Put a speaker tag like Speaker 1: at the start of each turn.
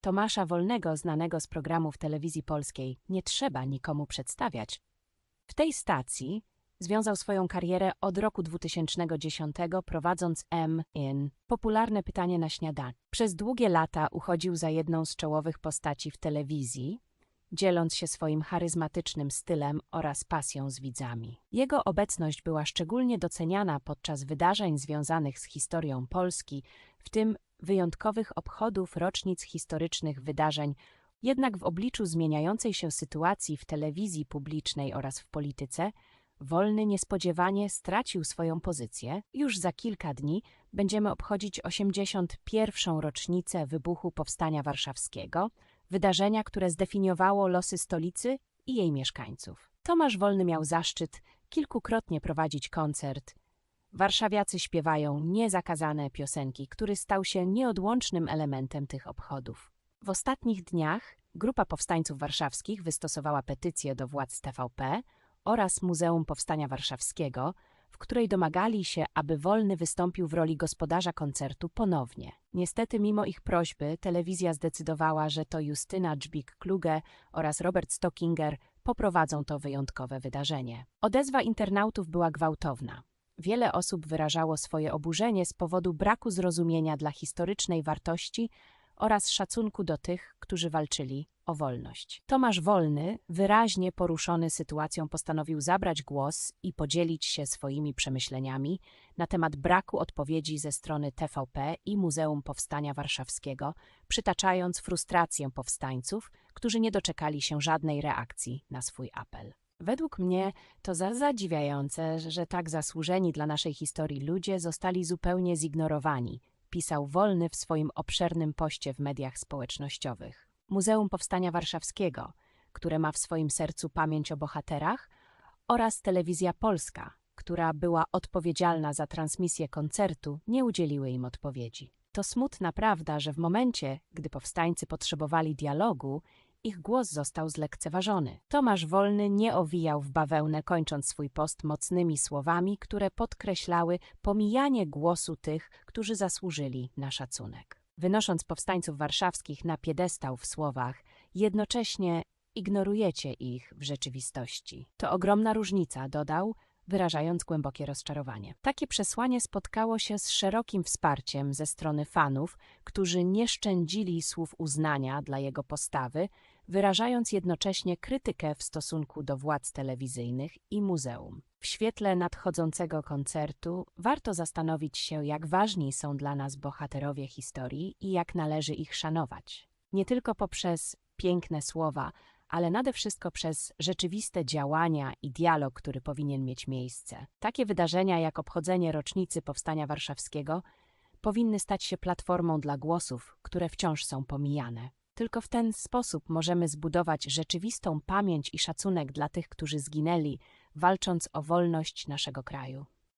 Speaker 1: Tomasza Wolnego, znanego z programów telewizji polskiej, nie trzeba nikomu przedstawiać. W tej stacji związał swoją karierę od roku 2010, prowadząc M in popularne pytanie na śniadanie. Przez długie lata uchodził za jedną z czołowych postaci w telewizji, dzieląc się swoim charyzmatycznym stylem oraz pasją z widzami. Jego obecność była szczególnie doceniana podczas wydarzeń związanych z historią Polski, w tym wyjątkowych obchodów rocznic historycznych wydarzeń, jednak w obliczu zmieniającej się sytuacji w telewizji publicznej oraz w polityce, Wolny niespodziewanie stracił swoją pozycję. Już za kilka dni będziemy obchodzić 81. rocznicę wybuchu Powstania Warszawskiego, wydarzenia, które zdefiniowało losy stolicy i jej mieszkańców. Tomasz Wolny miał zaszczyt kilkukrotnie prowadzić koncert. Warszawiacy śpiewają niezakazane piosenki, który stał się nieodłącznym elementem tych obchodów. W ostatnich dniach grupa powstańców warszawskich wystosowała petycję do władz TVP oraz Muzeum Powstania Warszawskiego, w której domagali się, aby Wolny wystąpił w roli gospodarza koncertu ponownie. Niestety, mimo ich prośby, telewizja zdecydowała, że to Justyna Dżbik-Kluge oraz Robert Stockinger poprowadzą to wyjątkowe wydarzenie. Odezwa internautów była gwałtowna. Wiele osób wyrażało swoje oburzenie z powodu braku zrozumienia dla historycznej wartości oraz szacunku do tych, którzy walczyli o wolność. Tomasz Wolny, wyraźnie poruszony sytuacją, postanowił zabrać głos i podzielić się swoimi przemyśleniami na temat braku odpowiedzi ze strony TVP i Muzeum Powstania Warszawskiego, przytaczając frustrację powstańców, którzy nie doczekali się żadnej reakcji na swój apel. Według mnie to za zadziwiające, że tak zasłużeni dla naszej historii ludzie zostali zupełnie zignorowani, pisał Wolny w swoim obszernym poście w mediach społecznościowych. Muzeum Powstania Warszawskiego, które ma w swoim sercu pamięć o bohaterach, oraz Telewizja Polska, która była odpowiedzialna za transmisję koncertu, nie udzieliły im odpowiedzi. To smutna prawda, że w momencie, gdy powstańcy potrzebowali dialogu, ich głos został zlekceważony. Tomasz Wolny nie owijał w bawełnę, kończąc swój post mocnymi słowami, które podkreślały pomijanie głosu tych, którzy zasłużyli na szacunek. Wynosząc powstańców warszawskich na piedestał w słowach, jednocześnie ignorujecie ich w rzeczywistości. To ogromna różnica, dodał, wyrażając głębokie rozczarowanie. Takie przesłanie spotkało się z szerokim wsparciem ze strony fanów, którzy nie szczędzili słów uznania dla jego postawy, wyrażając jednocześnie krytykę w stosunku do władz telewizyjnych i muzeum. W świetle nadchodzącego koncertu warto zastanowić się, jak ważni są dla nas bohaterowie historii i jak należy ich szanować. Nie tylko poprzez piękne słowa, ale nade wszystko przez rzeczywiste działania i dialog, który powinien mieć miejsce. Takie wydarzenia jak obchodzenie rocznicy Powstania Warszawskiego powinny stać się platformą dla głosów, które wciąż są pomijane. Tylko w ten sposób możemy zbudować rzeczywistą pamięć i szacunek dla tych, którzy zginęli, walcząc o wolność naszego kraju.